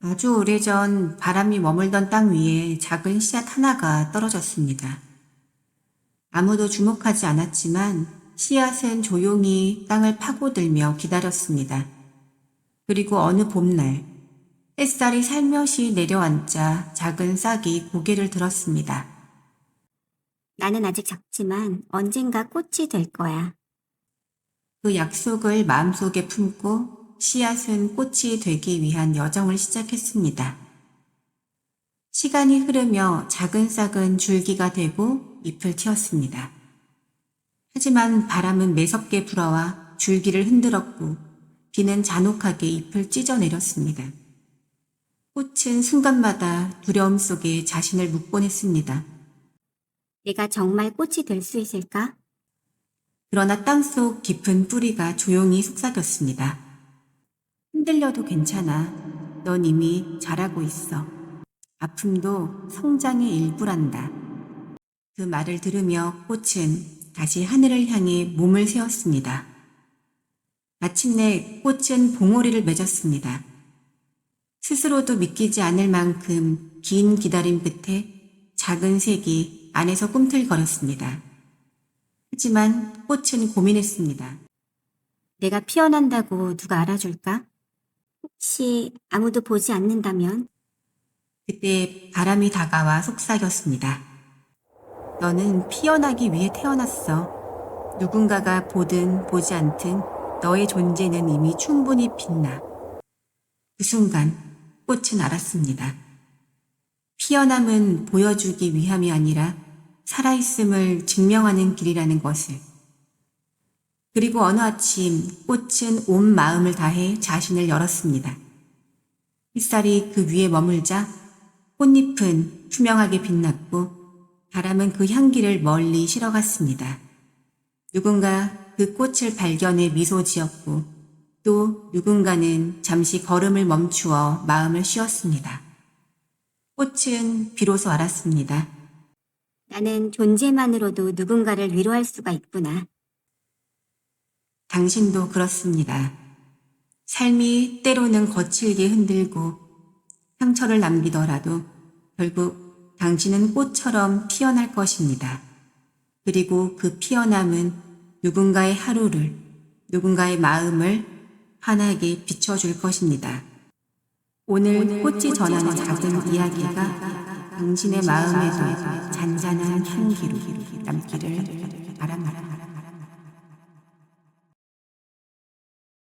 아주 오래전 바람이 머물던 땅 위에 작은 씨앗 하나가 떨어졌습니다. 아무도 주목하지 않았지만 씨앗은 조용히 땅을 파고들며 기다렸습니다. 그리고 어느 봄날 햇살이 살며시 내려앉자 작은 싹이 고개를 들었습니다. 나는 아직 작지만 언젠가 꽃이 될 거야. 그 약속을 마음속에 품고 씨앗은 꽃이 되기 위한 여정을 시작했습니다. 시간이 흐르며 작은 싹은 줄기가 되고 잎을 틔웠습니다. 하지만 바람은 매섭게 불어와 줄기를 흔들었고 비는 잔혹하게 잎을 찢어내렸습니다. 꽃은 순간마다 두려움 속에 자신을 묵곤 했습니다. 내가 정말 꽃이 될 수 있을까? 그러나 땅속 깊은 뿌리가 조용히 속삭였습니다. 흔들려도 괜찮아. 넌 이미 자라고 있어. 아픔도 성장의 일부란다. 그 말을 들으며 꽃은 다시 하늘을 향해 몸을 세웠습니다. 마침내 꽃은 봉오리를 맺었습니다. 스스로도 믿기지 않을 만큼 긴 기다림 끝에 작은 색이 안에서 꿈틀거렸습니다. 하지만 꽃은 고민했습니다. 내가 피어난다고 누가 알아줄까? 혹시 아무도 보지 않는다면? 그때 바람이 다가와 속삭였습니다. 너는 피어나기 위해 태어났어. 누군가가 보든 보지 않든 너의 존재는 이미 충분히 빛나. 그 순간 꽃은 알았습니다. 피어남은 보여주기 위함이 아니라 살아있음을 증명하는 길이라는 것을. 그리고 어느 아침 꽃은 온 마음을 다해 자신을 열었습니다. 햇살이 그 위에 머물자 꽃잎은 투명하게 빛났고 바람은 그 향기를 멀리 실어갔습니다. 누군가 그 꽃을 발견해 미소 지었고 또 누군가는 잠시 걸음을 멈추어 마음을 쉬었습니다. 꽃은 비로소 알았습니다. 나는 존재만으로도 누군가를 위로할 수가 있구나. 당신도 그렇습니다. 삶이 때로는 거칠게 흔들고 상처를 남기더라도 결국 당신은 꽃처럼 피어날 것입니다. 그리고 그 피어남은 누군가의 하루를, 누군가의 마음을 환하게 비춰줄 것입니다. 오늘 꽃이 전하는 작은 이야기가 당신의 마음에도 잔잔한 향기로 남기를 바랍니다.